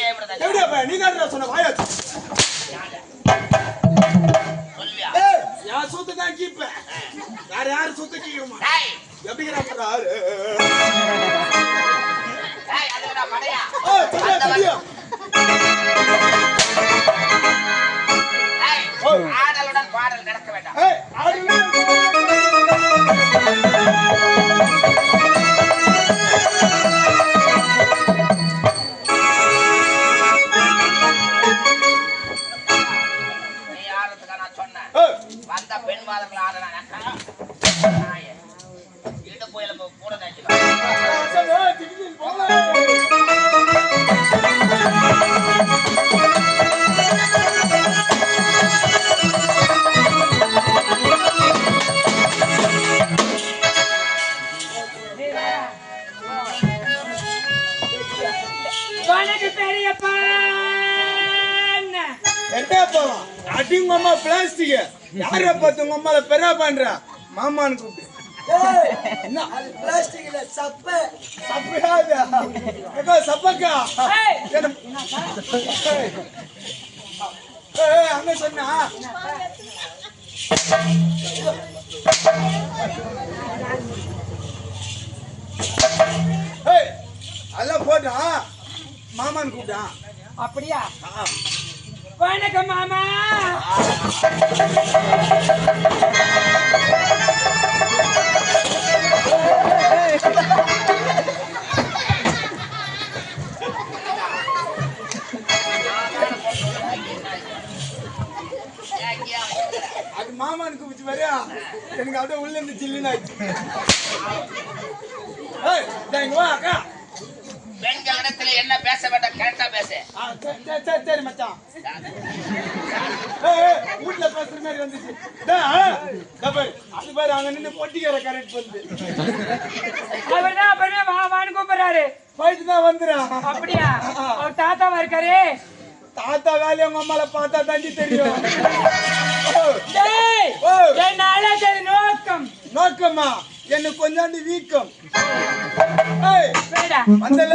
எப்படி அப்ப நீ தான் சொன்ன வாயா யார் சொத்து தான் கீப்பேன். வேற யாரும் சொத்து கீக்கமா அம்மா பிளாஸ்டிக் யார பார்த்து உங்க அம்மால பெரிய பண்ற? மாமான்னு கூப்பிட்டு சப்பக்கா? அங்க சொன்னா? அதெல்லாம் போட்டான் மாமான்னு கூப்பிட்டான் அப்படியா. வணக்கம் மாமா. அது மாமான்னு கூப்பிச்சு வரையா எனக்கு அப்படியே உள்ள இருந்து சில்லுன்னு ஆச்சு ஏய் இதோ என்ன பேச வேண்டாம் கரெக்டா பேசு. சரி, சரி, மச்சான். வீட்ல பேசுற மாதிரி வந்துச்சு. அது பாரு அங்க நின்னு பொட்டிக்கிற கரெக்ட் பண்ணுது. அவர்தான் அப்புறமே மாமான்னு கூப்பிடுறாரு. போயிட்டு தான் வந்துடா அப்படியா? அவர் தாத்தாவா இருக்காரு? தாத்தா வேலையை உங்க அம்மால பார்த்தா தாண்டி தெரியும். நோக்கம். நோக்கம்மா எனக்கு கொஞ்சாண்டி வீக்கம். வந்தல.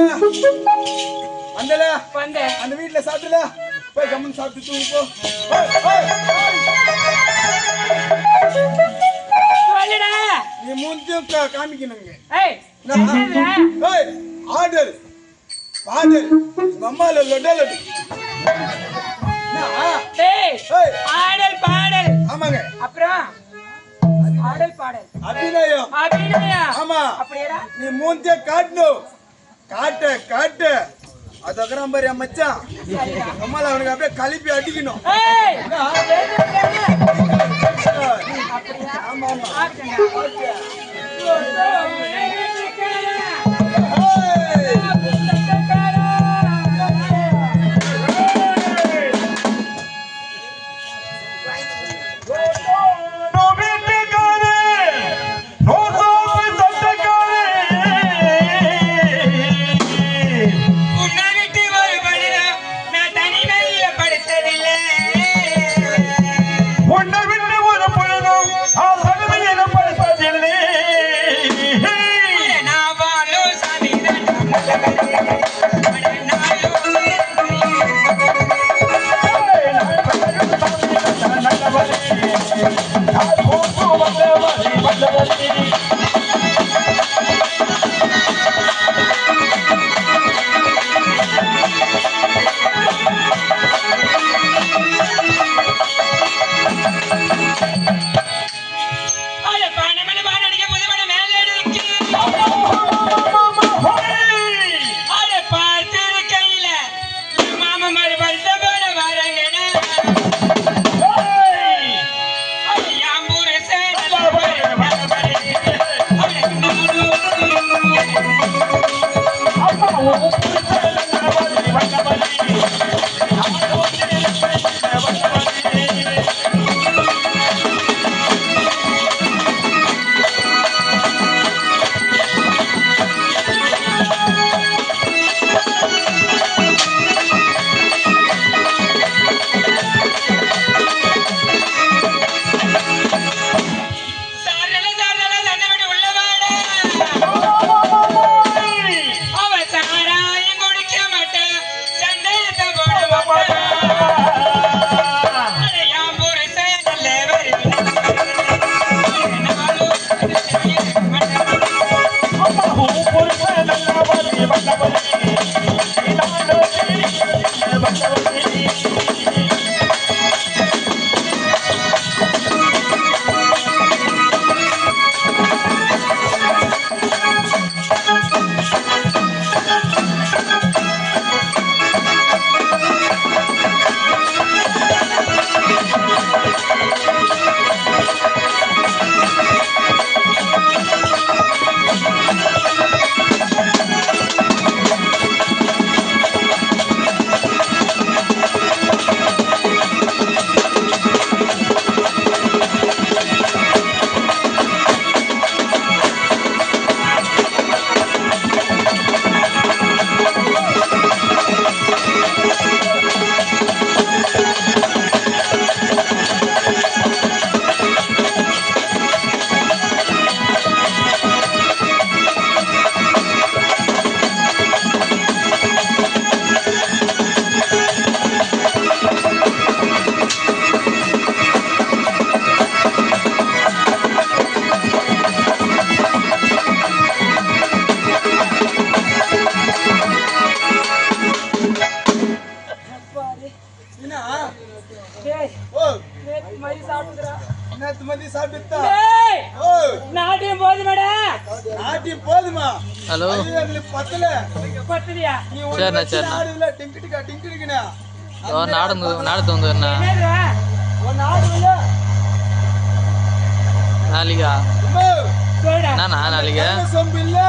வந்தல. அந்த வீட்ல சாப்பிடல போய் கம்மன் சாப்பிட்டு தூங்கு போ. நீ மூஞ்சும் காமிக்கணுங்க. ஆர்டர் ஆர்டர் உங்க அம்மால லொட லொடு என்ன? டேய் ஏய். ஆடல் பாடல். ஆமாங்க. அப்புறம்? பாடல் அபிநயம். ஆமா. நீ மூஞ்சிய காட்டணும் காட்ட காட்ட. அதுக்கப்புறம் பாரு மச்சான். அம்மால அவனுக்கு அப்படியே கலிப்பி அடிக்கணும். ஆமா ஆமா. Oh, என்ன? நேத்து மதி சாப்பிட்டுக்கிறா. நேத்து மதி சாப்பிட்டா நாட்டியம் போதுமாடா. நாட்டியம் போதுமா? ஹலோ. பத்தல. சொம்பு இல்லை?